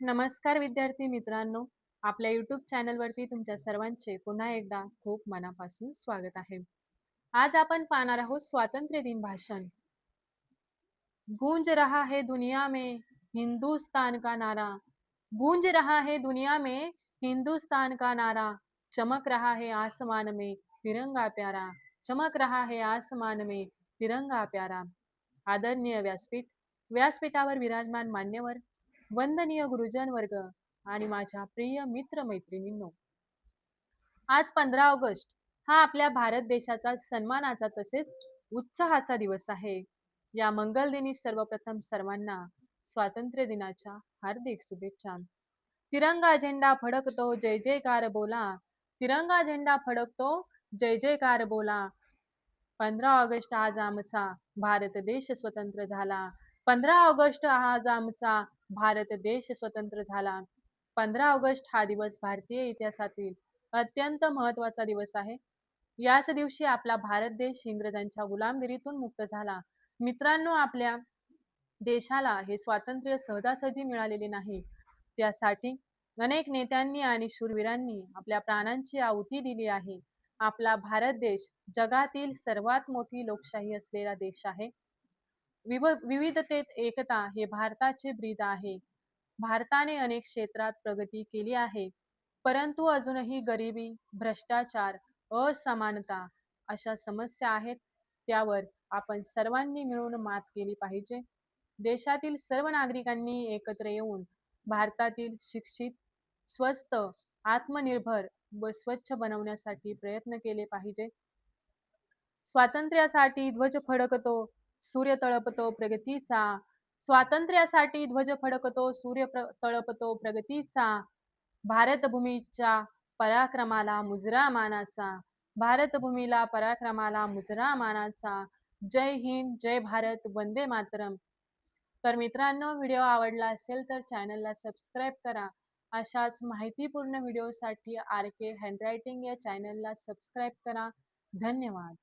नमस्कार विद्यार्थी मित्रांनो. आपल्या युट्यूब चॅनलवरती तुमच्या सर्वांचे पुन्हा एकदा खूप मनापासून स्वागत आहे. आज आपण पाहणार आहोत स्वातंत्र्य दिन भाषण. गूंज रहा है दुनिया में हिंदुस्तान का नारा. गूंज रहा है दुनिया में हिंदुस्तान का नारा. चमक रहा है आसमान में तिरंगा प्यारा. चमक रहा है आसमान में तिरंगा प्यारा. आदरणीय व्यासपीठ. व्यासपीठावर विराजमान मान्यवर वंदनीय गुरुजन वर्ग आणि माझ्या प्रिय मित्र मैत्रिणींनो आज पंधरा ऑगस्ट हा आपल्या भारत देशाचा सन्मानाचा तसेच उत्साहाचा दिवस आहे. या मंगल दिनी सर्वप्रथम सर्वांना स्वातंत्र्य दिनाच्या हार्दिक शुभेच्छा. तिरंगा झेंडा फडकतो जय जयकार बोला. तिरंगा झेंडा फडकतो जय जयकार बोला. पंधरा ऑगस्ट आज आमचा भारत देश स्वतंत्र झाला. पंधरा ऑगस्ट आज आमचा भारत देश स्वतंत्र झाला. पंधरा ऑगस्ट हा दिवस भारतीय इतिहासातील अत्यंत महत्त्वाचा दिवस आहे. याच दिवशी आपला भारत देश इंग्रजांच्या गुलामगिरीतून मुक्त झाला. मित्रांनो आपल्या देशाला हे स्वातंत्र्य सहजासहजी मिळालेले नाही. त्यासाठी अनेक नेत्यांनी आणि शूरवीरांनी आपल्या प्राणांची आहुती दिली आहे. आपला भारत देश जगातील सर्वात मोठी लोकशाही असलेला देश आहे. विविधतेत एकता हे भारताचे ब्रीद आहे. भारताने अनेक क्षेत्रात प्रगती केली आहे. परंतु अजूनही गरिबी भ्रष्टाचार असमानता अशा समस्या आहेत. त्यावर आपण सर्वांनी मिळून मात केली पाहिजे. देशातील सर्व नागरिकांनी एकत्र येऊन भारतातील शिक्षित स्वस्त आत्मनिर्भर व स्वच्छ बनवण्यासाठी प्रयत्न केले पाहिजे. स्वातंत्र्यासाठी ध्वज फडकतो सूर्य तळपतो प्रगतीचा. स्वातंत्र्यासाठी ध्वज फडकतो सूर्य तळपतो प्रगतीचा. भारतभूमीच्या पराक्रमाला मुजरा मानाचा भारतभूमीला पराक्रमाला मुजरा मानाचा जय हिंद जय भारत वंदे मातरम. तर मित्रांनो व्हिडिओ आवडला असेल तर चॅनलला सबस्क्राईब करा. अशाच माहितीपूर्ण व्हिडिओसाठी आर के हँडरायटिंग या चॅनलला सबस्क्राईब करा. धन्यवाद.